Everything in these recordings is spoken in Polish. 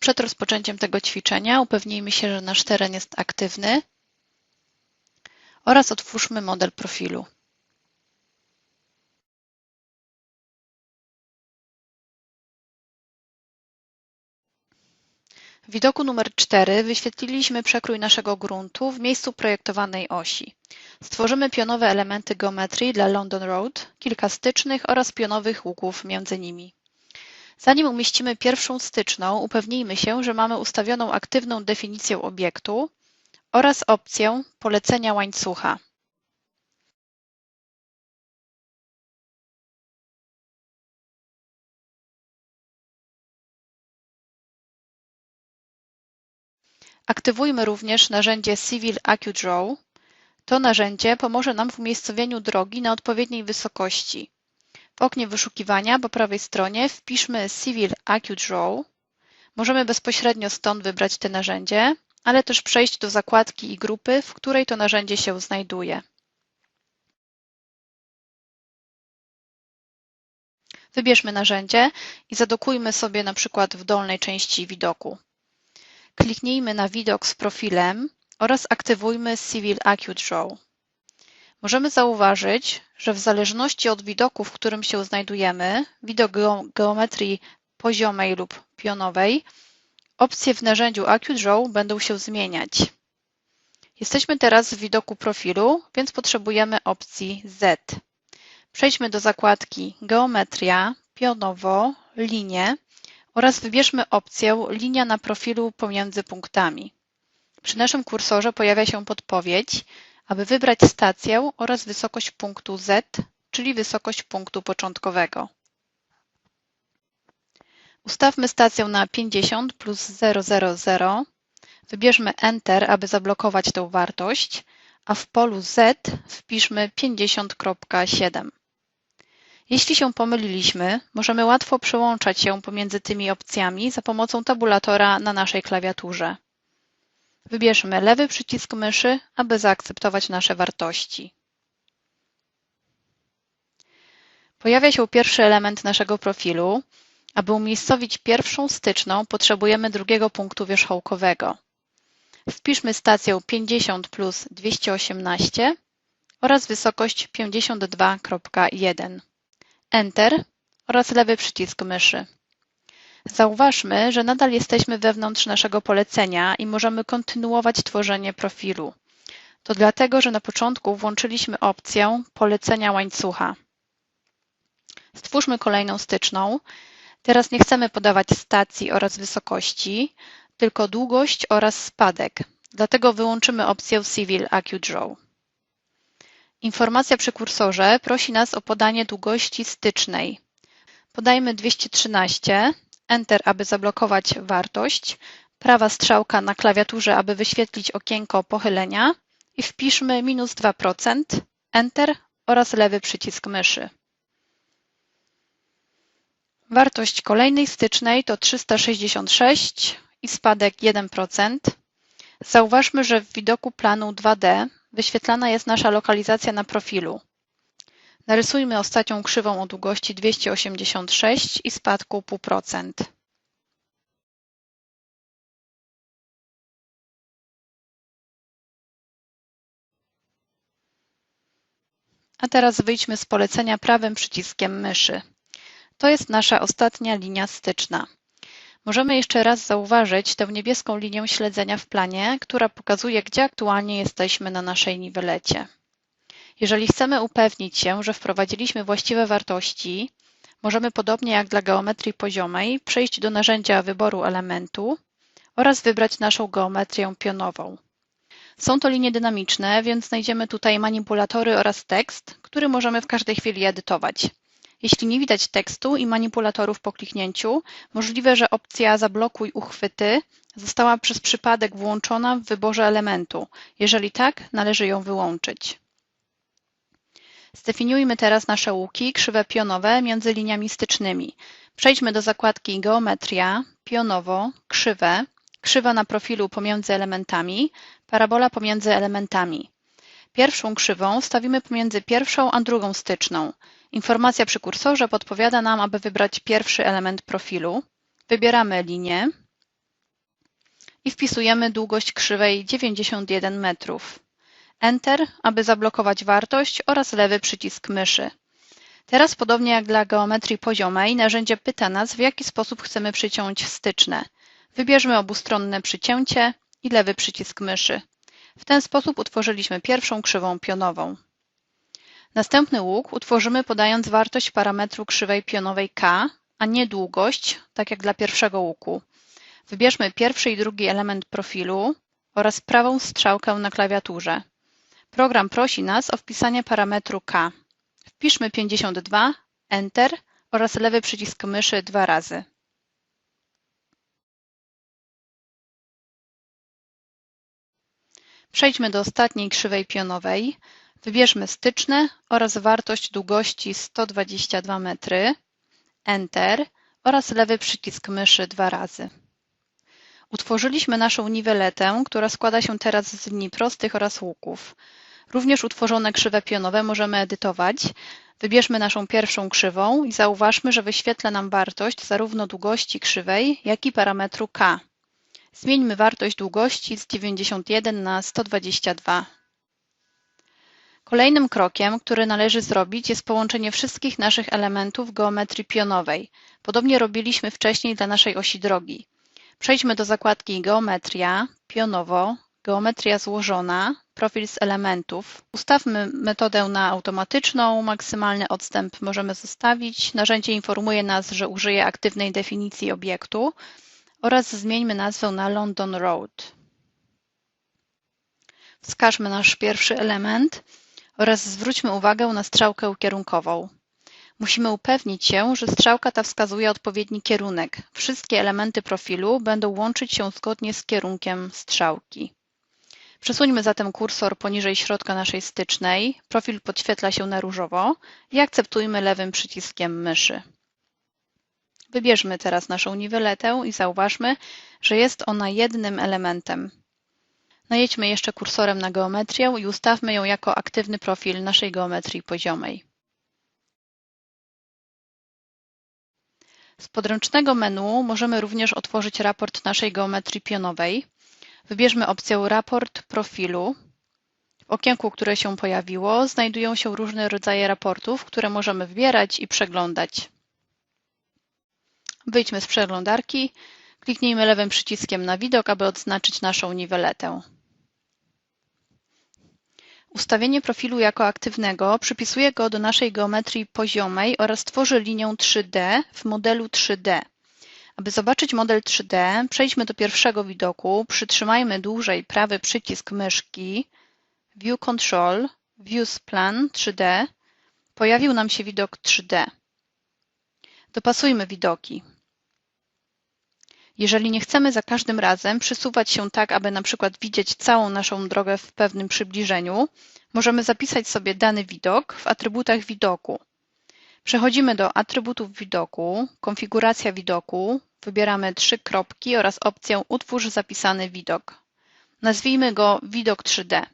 Przed rozpoczęciem tego ćwiczenia upewnijmy się, że nasz teren jest aktywny oraz otwórzmy model profilu. W widoku numer 4 wyświetliliśmy przekrój naszego gruntu w miejscu projektowanej osi. Stworzymy pionowe elementy geometrii dla London Road, kilka stycznych oraz pionowych łuków między nimi. Zanim umieścimy pierwszą styczną, upewnijmy się, że mamy ustawioną aktywną definicję obiektu oraz opcję polecenia łańcucha. Aktywujmy również narzędzie Civil AccuDraw. To narzędzie pomoże nam w umiejscowieniu drogi na odpowiedniej wysokości. W oknie wyszukiwania po prawej stronie wpiszmy Civil AccuDraw. Możemy bezpośrednio stąd wybrać to narzędzie, ale też przejść do zakładki i grupy, w której to narzędzie się znajduje. Wybierzmy narzędzie i zadokujmy sobie na przykład w dolnej części widoku. Kliknijmy na widok z profilem oraz aktywujmy Civil AccuDraw. Możemy zauważyć, że w zależności od widoku, w którym się znajdujemy, widok geometrii poziomej lub pionowej, opcje w narzędziu AccuDraw będą się zmieniać. Jesteśmy teraz w widoku profilu, więc potrzebujemy opcji Z. Przejdźmy do zakładki Geometria, Pionowo, Linie oraz wybierzmy opcję Linia na profilu pomiędzy punktami. Przy naszym kursorze pojawia się podpowiedź, aby wybrać stację oraz wysokość punktu Z, czyli wysokość punktu początkowego. Ustawmy stację na 50 plus 000. Wybierzmy Enter, aby zablokować tę wartość, a w polu Z wpiszmy 50.7. Jeśli się pomyliliśmy, możemy łatwo przełączać się pomiędzy tymi opcjami za pomocą tabulatora na naszej klawiaturze. Wybierzmy lewy przycisk myszy, aby zaakceptować nasze wartości. Pojawia się pierwszy element naszego profilu. Aby umiejscowić pierwszą styczną, potrzebujemy drugiego punktu wierzchołkowego. Wpiszmy stację 50 plus 218 oraz wysokość 52.1. Enter oraz lewy przycisk myszy. Zauważmy, że nadal jesteśmy wewnątrz naszego polecenia i możemy kontynuować tworzenie profilu. To dlatego, że na początku włączyliśmy opcję polecenia łańcucha. Stwórzmy kolejną styczną. Teraz nie chcemy podawać stacji oraz wysokości, tylko długość oraz spadek. Dlatego wyłączymy opcję Civil AccuDraw. Informacja przy kursorze prosi nas o podanie długości stycznej. Podajmy 213, Enter, aby zablokować wartość, prawa strzałka na klawiaturze, aby wyświetlić okienko pochylenia i wpiszmy minus 2%, Enter oraz lewy przycisk myszy. Wartość kolejnej stycznej to 366 i spadek 1%. Zauważmy, że w widoku planu 2D wyświetlana jest nasza lokalizacja na profilu. Narysujmy ostatnią krzywą o długości 286 i spadku 0,5%. A teraz wyjdźmy z polecenia prawym przyciskiem myszy. To jest nasza ostatnia linia styczna. Możemy jeszcze raz zauważyć tę niebieską linię śledzenia w planie, która pokazuje, gdzie aktualnie jesteśmy na naszej niwelecie. Jeżeli chcemy upewnić się, że wprowadziliśmy właściwe wartości, możemy podobnie jak dla geometrii poziomej przejść do narzędzia wyboru elementu oraz wybrać naszą geometrię pionową. Są to linie dynamiczne, więc znajdziemy tutaj manipulatory oraz tekst, który możemy w każdej chwili edytować. Jeśli nie widać tekstu i manipulatorów po kliknięciu, możliwe, że opcja Zablokuj uchwyty została przez przypadek włączona w wyborze elementu. Jeżeli tak, należy ją wyłączyć. Zdefiniujmy teraz nasze łuki krzywe pionowe między liniami stycznymi. Przejdźmy do zakładki Geometria, Pionowo, Krzywe, krzywa na profilu pomiędzy elementami, parabola pomiędzy elementami. Pierwszą krzywą stawimy pomiędzy pierwszą a drugą styczną. Informacja przy kursorze podpowiada nam, aby wybrać pierwszy element profilu. Wybieramy linię i wpisujemy długość krzywej 91 metrów. Enter, aby zablokować wartość oraz lewy przycisk myszy. Teraz podobnie jak dla geometrii poziomej, narzędzie pyta nas, w jaki sposób chcemy przyciąć styczne. Wybierzmy obustronne przycięcie i lewy przycisk myszy. W ten sposób utworzyliśmy pierwszą krzywą pionową. Następny łuk utworzymy podając wartość parametru krzywej pionowej k, a nie długość, tak jak dla pierwszego łuku. Wybierzmy pierwszy i drugi element profilu oraz prawą strzałkę na klawiaturze. Program prosi nas o wpisanie parametru k. Wpiszmy 52, Enter oraz lewy przycisk myszy dwa razy. Przejdźmy do ostatniej krzywej pionowej. Wybierzmy styczne oraz wartość długości 122 metry, Enter oraz lewy przycisk myszy dwa razy. Utworzyliśmy naszą niweletę, która składa się teraz z linii prostych oraz łuków. Również utworzone krzywe pionowe możemy edytować. Wybierzmy naszą pierwszą krzywą i zauważmy, że wyświetla nam wartość zarówno długości krzywej, jak i parametru k. Zmieńmy wartość długości z 91 na 122. Kolejnym krokiem, który należy zrobić, jest połączenie wszystkich naszych elementów geometrii pionowej. Podobnie robiliśmy wcześniej dla naszej osi drogi. Przejdźmy do zakładki Geometria, Pionowo, Geometria złożona, Profil z elementów. Ustawmy metodę na automatyczną, maksymalny odstęp możemy zostawić. Narzędzie informuje nas, że użyje aktywnej definicji obiektu oraz zmieńmy nazwę na London Road. Wskażmy nasz pierwszy element oraz zwróćmy uwagę na strzałkę kierunkową. Musimy upewnić się, że strzałka ta wskazuje odpowiedni kierunek. Wszystkie elementy profilu będą łączyć się zgodnie z kierunkiem strzałki. Przesuńmy zatem kursor poniżej środka naszej stycznej. Profil podświetla się na różowo i akceptujmy lewym przyciskiem myszy. Wybierzmy teraz naszą niweletę i zauważmy, że jest ona jednym elementem. Najedźmy jeszcze kursorem na geometrię i ustawmy ją jako aktywny profil naszej geometrii poziomej. Z podręcznego menu możemy również otworzyć raport naszej geometrii pionowej. Wybierzmy opcję Raport profilu. W okienku, które się pojawiło, znajdują się różne rodzaje raportów, które możemy wybierać i przeglądać. Wyjdźmy z przeglądarki, kliknijmy lewym przyciskiem na widok, aby odznaczyć naszą niweletę. Ustawienie profilu jako aktywnego przypisuje go do naszej geometrii poziomej oraz tworzy linię 3D w modelu 3D. Aby zobaczyć model 3D, przejdźmy do pierwszego widoku, przytrzymajmy dłużej prawy przycisk myszki, View Control, View Plan 3D. Pojawił nam się widok 3D. Dopasujmy widoki. Jeżeli nie chcemy za każdym razem przysuwać się tak, aby na przykład widzieć całą naszą drogę w pewnym przybliżeniu, możemy zapisać sobie dany widok w atrybutach widoku. Przechodzimy do atrybutów widoku, konfiguracja widoku, wybieramy trzy kropki oraz opcję Utwórz zapisany widok. Nazwijmy go widok 3D.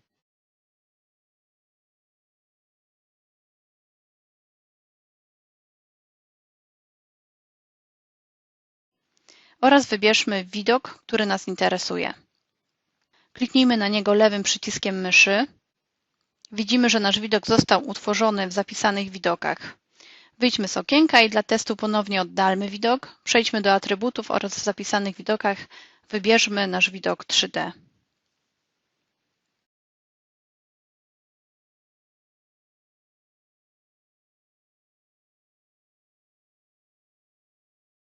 Oraz wybierzmy widok, który nas interesuje. Kliknijmy na niego lewym przyciskiem myszy. Widzimy, że nasz widok został utworzony w zapisanych widokach. Wyjdźmy z okienka i dla testu ponownie oddalmy widok. Przejdźmy do atrybutów oraz w zapisanych widokach wybierzmy nasz widok 3D.